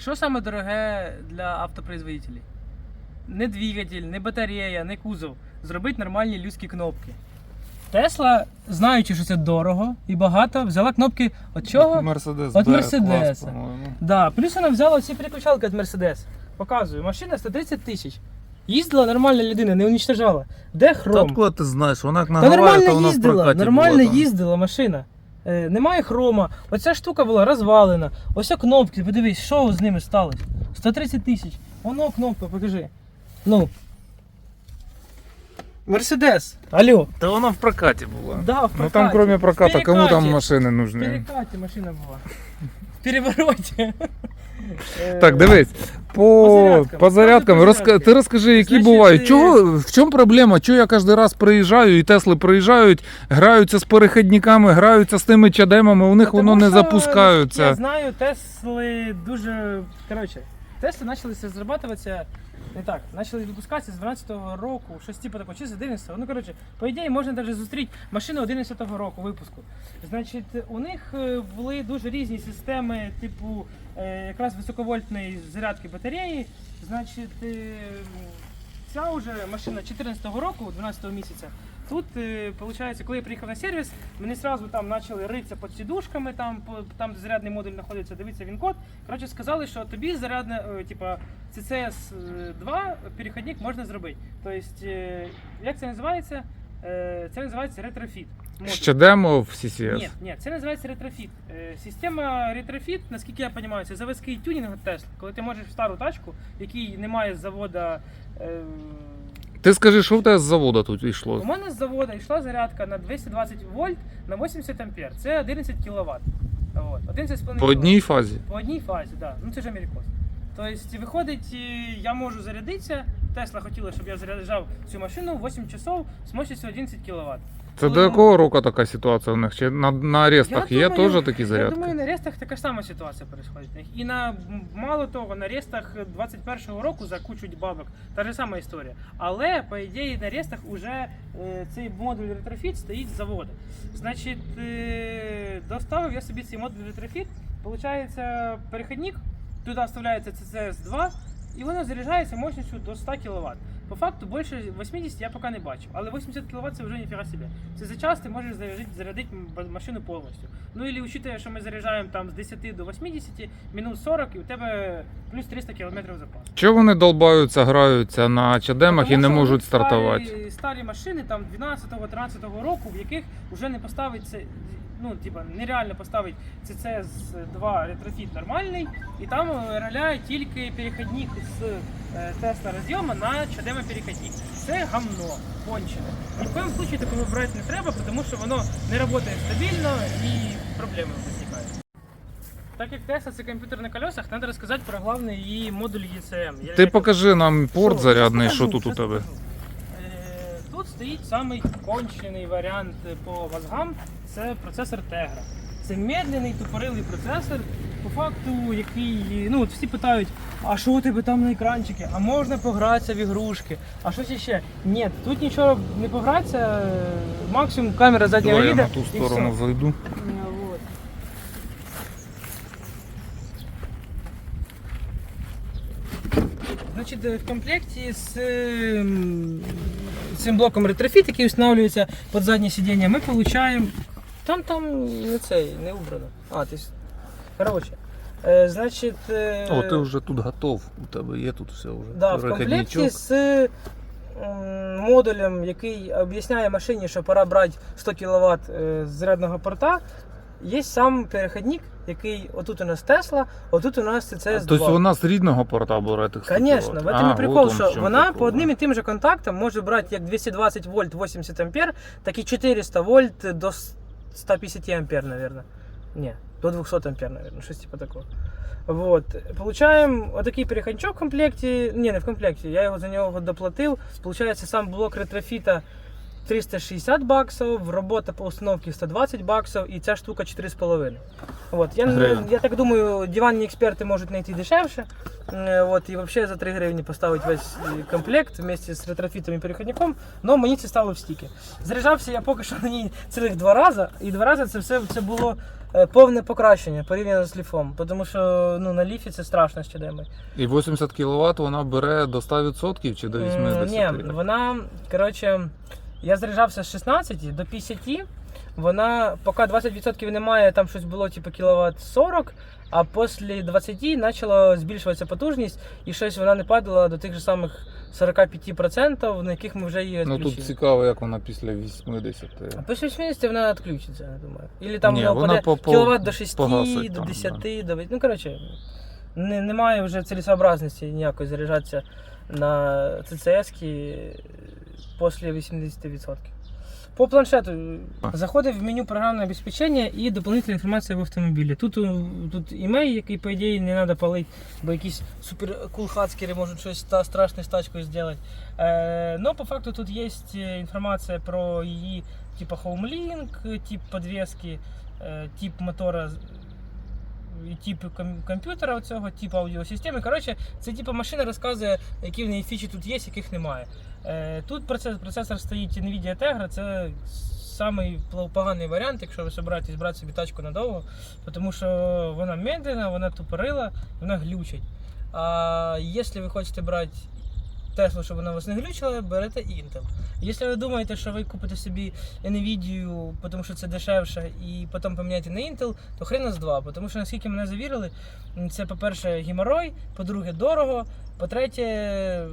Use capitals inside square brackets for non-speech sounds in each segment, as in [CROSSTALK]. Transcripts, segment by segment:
Що саме дороге для автопроизводителей? Не двигатель, не батарея, не кузов. Зробити нормальні людські кнопки. Тесла, знаючи, що це дорого і багато, взяла кнопки від чого? Мерседес. От Мерседеса. клас. Да, плюс вона взяла ці переключалки від Mercedes. Показую, машина 130 тисяч. Їздила нормальна людина, не уничтожала. Де Та хром? откуда ти знаєш? Вона як Та наговарює, то нормально вона в прокаті нормально була там. їздила машина. Е, немає хрома. Оця штука була розвалена. Ось кнопки, подивись, що з ними сталося. 130 тисяч. Воно кнопка, покажи. Ну. Мерседес. Алло. Та вона в прокаті була. Да, в Ну там прокаті. кроме проката, В кому там перекаті. машини В нужні? перекаті машина була. В перевороті. Е, Так, дивись, по, зарядкам. по зарядкам, розка... ти розкажи, які Значить, бувають. е, Чого, в чому проблема? Чого я кожен раз приїжджаю, і Тесли приїжджають, граються з перехідниками, граються з тими чадемами, у них Тому воно не що, Я запускаються. знаю, Тесли дуже. Коротше, Тесли почалися зрабатуватися. Не так, почали випускатися з 12-го року, щось типу такого, чи з 11-го. Ну, коротше, по ідеї можна навіть зустріти машину 11-го року випуску. Значить, у них е, були дуже різні системи, типу е, якраз високовольтної зарядки батареї. Значить, е, ця вже машина 14-го року, 12-го місяця. Тут, виходить, коли я приїхав на сервіс, мені одразу там почали ритися під сідушками, там, там де зарядний модуль знаходиться, дивитися він код. Коротше, сказали, що тобі зарядне, е, типа, CCS 2 перехідник можна зробити. Тобто, е, як це називається? Е, Це називається ретрофіт. Ще демо в CCS. Ні, ні, це називається ретрофіт. Е, Система ретрофіт, наскільки я розумію, це заводський тюнінг Tesla. Коли ти можеш в стару тачку, в якій немає завода. Ти скажи, що в тебе з заводу тут У мене з заводу йшла зарядка на 220 вольт на 80 ампер. Це 11 кВт. От, 11,5 По одній фазі. по одній фазі, так. Да. Ну це ж Америкос. Тобто, виходить, е, я можу зарядитися. Тесла хотіла, щоб я заряджав цю машину 8 часов з мощністю 11 кВт. Це до якого року така ситуація в них? Чи на, на арестах є думаю, теж такі Я зарядки? думаю, на рестах така ж сама ситуація відбувається. І на мало того, на рестах 21-го року за кучу бабок та ж сама історія. Але по ідеї на рестах уже е, цей модуль ретрофіт стоїть з заводу. Значить, е, доставив я собі цей модуль ретрофіт. Получається перехідник, туди вставляється CCS2, і воно заряджається мощністю до 100 кВт. По факту більше 80 я поки не бачив, але 80 кВт це вже ніфіга собі. Це за час ти можеш зарядити, зарядити машину повністю. Ну і учитывая, що ми заряджаємо там з 10 до 80, мінус 40, і у тебе плюс 300 км запасу. Чого вони долбаються, граються на чадемах і не можуть стартувати? Старі машини там 12-13 року, в яких вже не поставить це. Ну, типа, нереально поставити CCS 2 ретрофіт нормальний, і там роляє тільки перехідник з е, теста розйому на чадема перехідник. Це гамно кончене. Ні в коєму случаї такого брати не треба, тому що воно не працює стабільно і проблеми виникають. Так як Tesla це комп'ютер на колесах, треба розказати про головний її модуль ECM. Ти покажи нам порт зарядний, що тут у тебе. Стоїть самий кончений варіант по мозгам це процесор Tegra. Це медленний тупорилий процесор, по факту, який. Ну, от всі питають, а що у тебе там на екранчики, А можна погратися в ігрушки? А щось іще? Ні, тут нічого не погратися, максимум камера заднього Давай я на ту сторону зайду. Значить, е, в комплекті з ем, цим блоком ретрофіт, який встановлюється під заднє сидіння, ми отримуємо. Там там не цей, не убрано. А, ти. Коротше. Е, значить. е, О, ти вже тут готов. У тебе є тут все вже. Да, в комплекті з модулем, який об'ясняє машині, що пора брати 100 кВт з зарядного порта, є сам перехідник, який отут у нас Тесла, отут у нас CCS2. Тобто вона з рідного порта бере тих 100 Конечно, в этом прикол, що вона по одним і тим же контактам може брати як 220 вольт 80 ампер, так і 400 вольт до 150 ампер, наверное. Не, до 200 ампер, наверное, щось типа такого. Вот. Получаем отакий переходничок в комплекті. Не, не в комплекті, я його за нього доплатив. Получається сам блок ретрофіта 360 баксів, робота по установці 120 баксів і ця штука 4,5. Вот. Я, я так думаю, диванні експерти можуть знайти дешевше. Е, Вот, і взагалі за 3 гривні поставити весь е, комплект вместе з ретрофітом і переходником, але мені це стало в стіки. Заряджався я поки що на ній цілих два рази, і два рази це все це було е, повне покращення порівняно з ліфом. Тому що ну, на ліфі це страшно з чадеми. І 80 кВт вона бере до 100% чи до 80%? Ні, вона, коротше, я заряджався з 16 до 50. Вона поки 20% немає, там щось було типу кіловат 40, а після 20 почала збільшуватися потужність, і щось вона не падала до тих же самих 45%, на яких ми вже її Ну відключили. тут цікаво, як вона після 80. А після 80 вона відключиться, я думаю. Или там Ні, вона вона по- по- кіловат до 6, погасить до там, 10, до 8. Ну, коротше, не, немає вже цілесообразності ніякої заряджатися на ЦЦС після 80%. По планшету заходив в меню програмне забезпечення і доповнительна інформація в автомобілі. Тут, у- тут імей, який, по ідеї, не треба палити, бо якісь супер кулхацкери можуть щось та страшне з тачкою зробити. Е, но по факту тут є інформація про її типа Homelink, тип подвески, е, тип мотора тип комп'ютера цього, тип аудіосистеми. Коротше, це типа машина розказує, які в неї фічі тут є, яких немає. Е, Тут процес, процесор стоїть NVIDIA Tegra, це самий поганий варіант, якщо ви збираєтесь брати собі тачку надовго, тому що вона медленна, вона тупорила, вона глючить. А якщо ви хочете брати Теслу, щоб вона вас не глючила, берете Intel. Якщо ви думаєте, що ви купите собі Nvidia, тому що це дешевше, і потім поміняєте на Intel, то хрена з два. Тому що наскільки мене завірили, це по-перше геморрой, по-друге, дорого, по-третє,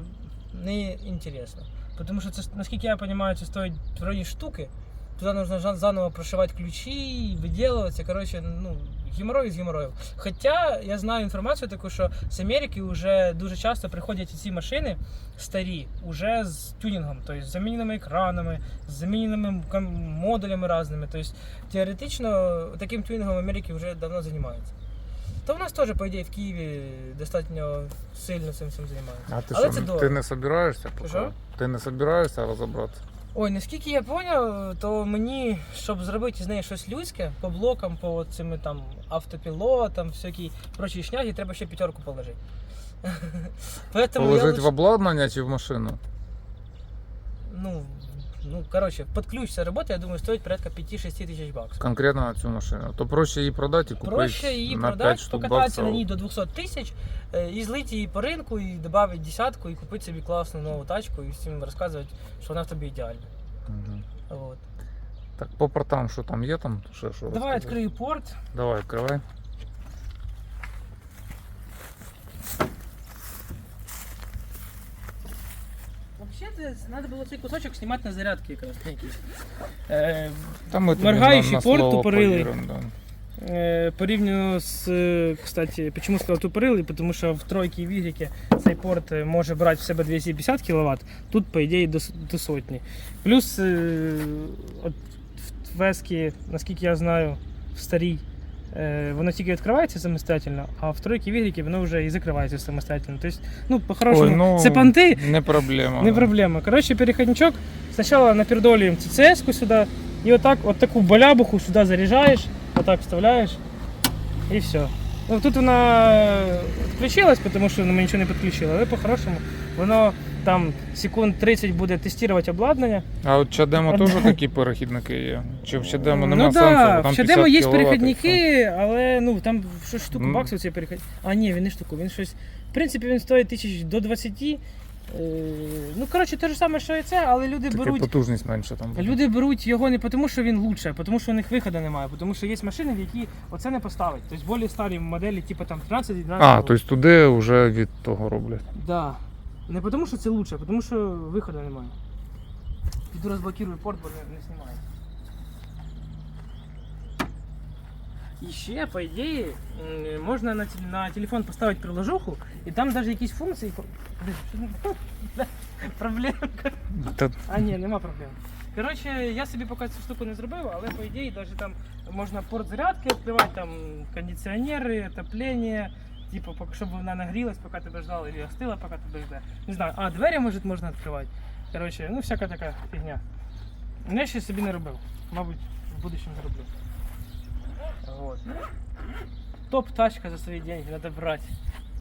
не інтересно. Тому що це, наскільки я розумію, це стоїть вроді штуки. Туди нужно заново прошивати ключі, виділуватися. Коротше, ну, геморрой з геморроїв. Хоча я знаю інформацію таку, що з Америки вже дуже часто приходять ці машини старі, уже з тюнінгом, тобто з заміненими екранами, з заміненими модулями різними. Тобто теоретично таким тюнінгом в Америці вже давно займаються. То в нас теж, по ідеї, в Києві достатньо сильно цим всім займаються. А ти Але що, це ти дорого. не собираєшся? Ти не собираєшся розібратися? Ой, наскільки я зрозумів, то мені, щоб зробити з неї щось людське, по блокам, по цим там автопілотам, всякі прочі шняги, треба ще п'ятерку положити. [LAUGHS] Поэтому я Положити лучше- в обладнання чи в машину? ну, ну, короче, под ключ ця робота, я думаю, стоїть порядка 5-6 тисяч баксів. Конкретно на цю машину. То проще її продати і купити Проще її на продати, 5 штук покататися на ній до 200 тисяч, е, і злити її по ринку, і додати десятку, і купити собі класну нову тачку, і всім розказувати, що вона в тобі ідеальна. Мгм. Вот. Так, по портам, що там є там? Ще що Давай розказати? відкрию порт. Давай, відкривай. Вообще-то надо было цей кусочок снимать на зарядке якраз. Е, Там ми тобі Моргаючий на, на порт слово тупорилий. повіримо, Да. е, порівняно з, е, кстати, почему сказав тупорилий, тому що в тройці і в цей порт е, може брати в себе 250 кВт, тут, по ідеї, до, с- до сотні. Плюс е, от в Вескі, наскільки я знаю, в старій воно тільки відкривається самостоятельно, а в тройці в Y воно вже і закривається самостоятельно. Тобто, ну, по-хорошому, ну, це понти, Не проблема. Не проблема. Короче, переходничок. Сначала напердолюем ЦЦС-ку сюда. И вот так, вот такую балябуху сюда заряжаешь, вот так вставляешь. И все. Ну, тут вона відключилась, тому що ми нічого не підключили, але по-хорошому воно там секунд 30 буде тестувати обладнання. А от Чадемо теж [LAUGHS] такі перехідники є. Чи в Чадемо нема ну да, в Чадемо є і перехідники, але ну там щось штуку Ну. баксів цей перехід. А ні, він не штуку, він щось. В принципі, він стоїть тисяч до 20. Е, ну, коротше, те ж саме, що і це, але люди Таке беруть. потужність менше там. буде. Люди беруть його не тому, що він лучше, а тому, що у них виходу немає. Тому що є машини, в які оце не поставить. Тобто більш старі моделі, типу там 13 12 А, тобто туди вже від того роблять. Да. Не тому, що це лучше, а тому, що виходу немає. Піду розблокирую порт, бо не, не знімає. І ще, по ідеї, м, можна на, теле- на телефон поставити приложуху, і там навіть якісь функції. Блін, що не- Бля, Проблемка. Та, А ні, нема проблем. Коротше, я собі поки цю штуку не зробив, але по ідеї навіть там можна порт зарядки відкривати, там кондиціонери, отоплення, Типу, щоб вона нагрілась, поки тебе ждала, і остила, поки тебе жде. Не знаю, а двері може можна відкривати. Коротше, ну всяка така фігня. Ну, Я ще собі не робив. Мабуть, в будущому зроблю. Вот. Топ тачка за свої деньги, треба брати.